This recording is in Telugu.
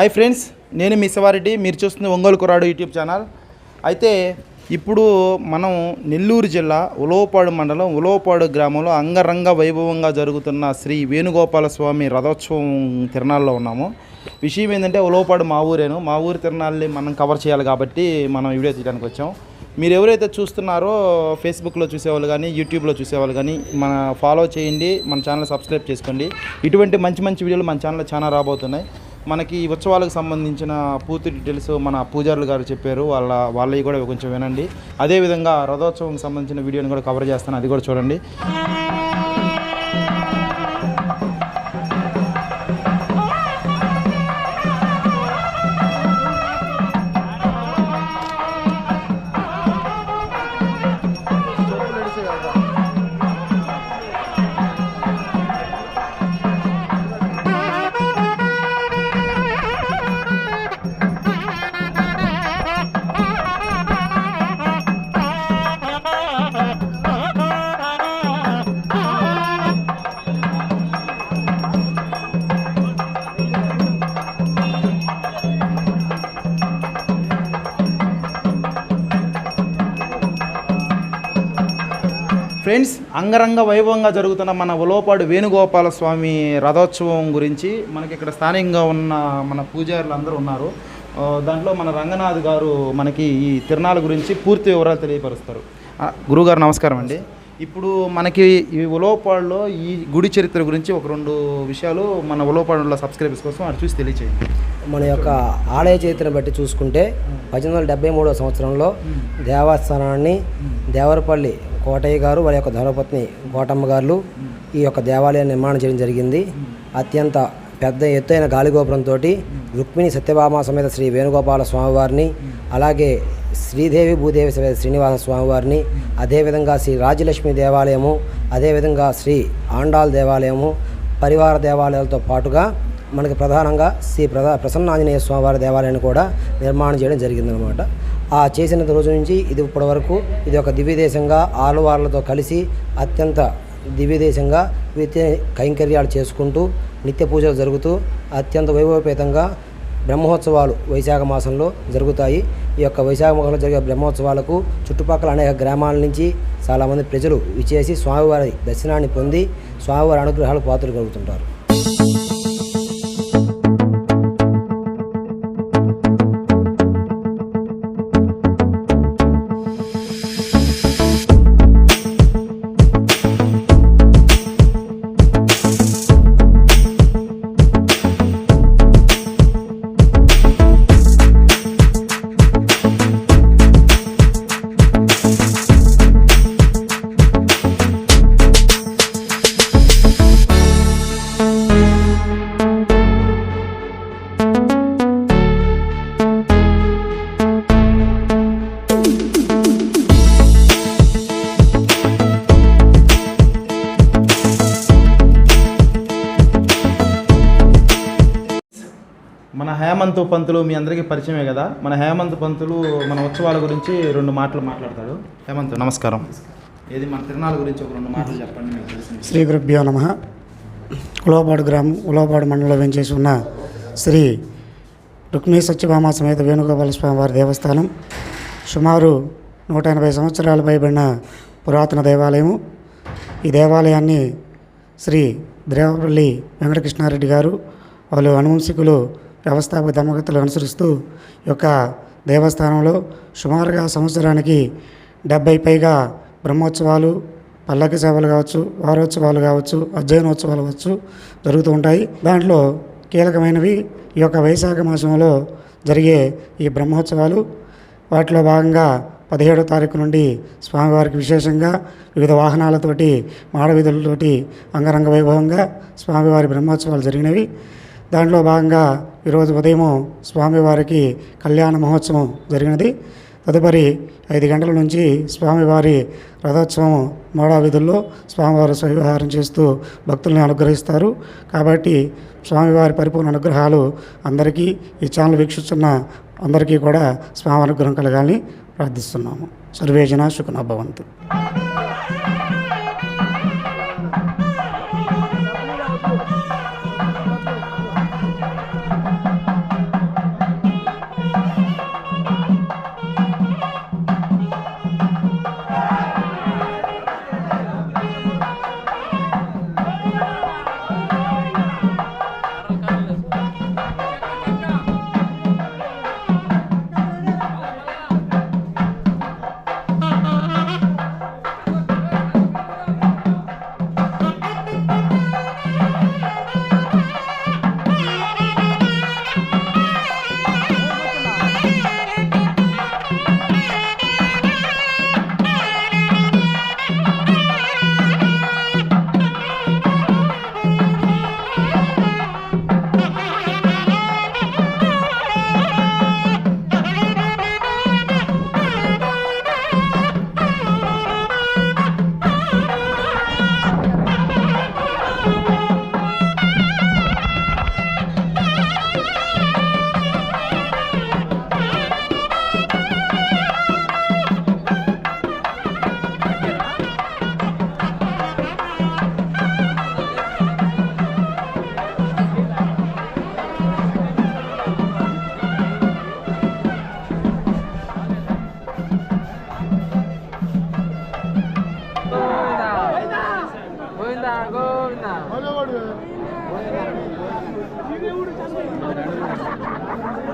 హాయ్ ఫ్రెండ్స్ నేను మీ శివారెడ్డి మీరు చూస్తుంది ఒంగోలు కురాడు యూట్యూబ్ ఛానల్. అయితే ఇప్పుడు మనం నెల్లూరు జిల్లా ఉలవపాడు మండలం ఉలవపాడు గ్రామంలో అంగరంగ వైభవంగా జరుగుతున్న శ్రీ వేణుగోపాల స్వామి రథోత్సవం తిరణాల్లో ఉన్నాము. విషయం ఏంటంటే ఉలవపాడు మా ఊరేను. మా ఊరి తిరణాలని మనం కవర్ చేయాలి కాబట్టి మనం వీడియో తీయడానికి వచ్చాం. మీరు ఎవరైతే చూస్తున్నారో ఫేస్బుక్లో చూసేవాళ్ళు కానీ యూట్యూబ్లో చూసేవాళ్ళు కానీ మన ఫాలో చేయండి మన ఛానల్ సబ్స్క్రైబ్ చేసుకోండి. ఇటువంటి మంచి మంచి వీడియోలు మన ఛానల్లో చాలా రాబోతున్నాయి. మనకి ఈ ఉత్సవాలకు సంబంధించిన పూర్తి డీటెయిల్స్ మన పూజారులు గారు చెప్పారు. వాళ్ళ వాళ్ళవి కూడా కొంచెం వినండి. అదేవిధంగా రథోత్సవం సంబంధించిన వీడియోని కూడా కవర్ చేస్తాను. అది కూడా చూడండి. ఫ్రెండ్స్ అంగరంగ వైభవంగా జరుగుతున్న మన ఉలోపాడు వేణుగోపాల స్వామి రథోత్సవం గురించి మనకి ఇక్కడ స్థానికంగా ఉన్న మన పూజారులు అందరూ ఉన్నారు. దాంట్లో మన రంగనాథ్ గారు మనకి ఈ తిరణాల గురించి పూర్తి వివరాలు తెలియపరుస్తారు. గురుగారు నమస్కారం అండి. ఇప్పుడు మనకి ఈ ఉలోపాడులో ఈ గుడి చరిత్ర గురించి ఒక రెండు విషయాలు మన ఉలోపాడులో సబ్స్క్రైబర్స్ కోసం అది చూసి తెలియచేయండి. మన యొక్క ఆలయ చరిత్రను బట్టి చూసుకుంటే పద్దెనిమిది వందల డెబ్బై మూడవ సంవత్సరంలో దేవస్థానాన్ని దేవరపల్లి కోటయ్య గారు వారి యొక్క ధర్మపత్ని కోటమ్మ గారు ఈ యొక్క దేవాలయాన్ని నిర్మాణం చేయడం జరిగింది. అత్యంత పెద్ద ఎత్తైన గాలిగోపురంతో రుక్మిణి సత్యభామ సమేత శ్రీ వేణుగోపాల స్వామివారిని అలాగే శ్రీదేవి భూదేవి సమేత శ్రీనివాస స్వామివారిని అదేవిధంగా శ్రీ రాజలక్ష్మి దేవాలయము అదేవిధంగా శ్రీ ఆండాల్ దేవాలయము పరివార దేవాలయాలతో పాటుగా మనకి ప్రధానంగా శ్రీ ప్రధా ప్రసన్నాంజనేయ స్వామివారి దేవాలయాన్ని కూడా నిర్మాణం చేయడం జరిగిందనమాట ఆ చేసిన రోజు నుంచి ఇది ఇప్పటి వరకు ఇది ఒక దివ్యదేశంగా ఆలవార్లతో కలిసి అత్యంత దివ్యదేశంగా వీటి కైంకర్యాలు చేసుకుంటూ నిత్య పూజలు జరుగుతూ అత్యంత వైభవపేతంగా బ్రహ్మోత్సవాలు వైశాఖ మాసంలో జరుగుతాయి. ఈ యొక్క వైశాఖ మాసంలో జరిగే బ్రహ్మోత్సవాలకు చుట్టుపక్కల అనేక గ్రామాల నుంచి చాలామంది ప్రజలు విచేసి స్వామివారి దర్శనాన్ని పొంది స్వామివారి అనుగ్రహాలు పాత్రలు కలుగుతుంటారు. హేమంత్ పంతులు మీ అందరికీ పరిచయమే కదా? మన హేమంత్ పంతులు మన ఉత్సవాల గురించి రెండు మాటలు మాట్లాడతాడు. హేమంత్ నమస్కారం. ఏది మన తిరునాళ్ళ గురించి ఒక రెండు మాటలు చెప్పండి మీకు తెలిసింది శ్రీ గురుభ్యో నమ. ఉలవపాడు గ్రామం ఉలవపాడు మండలంలో వెంచేసి ఉన్న శ్రీ రుక్మిణీ సత్యభామ సమేత వేణుగోపాల స్వామి వారి దేవస్థానం. సుమారు నూట ఎనభై సంవత్సరాలు పైబడిన పురాతన దేవాలయము. ఈ దేవాలయాన్ని శ్రీ ద్రేవపల్లి వెంకటకృష్ణారెడ్డి గారు వాళ్ళు అనువంశికులు వ్యవస్థాపక ధర్మగతులు అనుసరిస్తూ ఈ యొక్క దేవస్థానంలో సుమారుగా సంవత్సరానికి డెబ్బై పైగా బ్రహ్మోత్సవాలు పల్లకి సేవలు కావచ్చు వారోత్సవాలు కావచ్చు అధ్యయనోత్సవాలు కావచ్చు జరుగుతూ ఉంటాయి. దాంట్లో కీలకమైనవి ఈ యొక్క వైశాఖ మాసంలో జరిగే ఈ బ్రహ్మోత్సవాలు. వాటిలో భాగంగా పదిహేడో తారీఖు నుండి స్వామివారికి విశేషంగా వివిధ వాహనాలతోటి మాడవీధులతోటి అంగరంగ వైభవంగా స్వామివారి బ్రహ్మోత్సవాలు జరిగినవి. దాంట్లో భాగంగా ఈరోజు ఉదయం స్వామివారికి కళ్యాణ మహోత్సవం జరిగినది. తదుపరి ఐదు గంటల నుంచి స్వామివారి రథోత్సవం మోడా వీధుల్లో స్వామివారు స్వవిహారం చేస్తూ భక్తుల్ని అనుగ్రహిస్తారు. కాబట్టి స్వామివారి పరిపూర్ణ అనుగ్రహాలు అందరికీ ఈ ఛానల్ వీక్షిస్తున్న అందరికీ కూడా స్వామి అనుగ్రహం కలగాలని ప్రార్థిస్తున్నాము. సర్వేజన సుఖన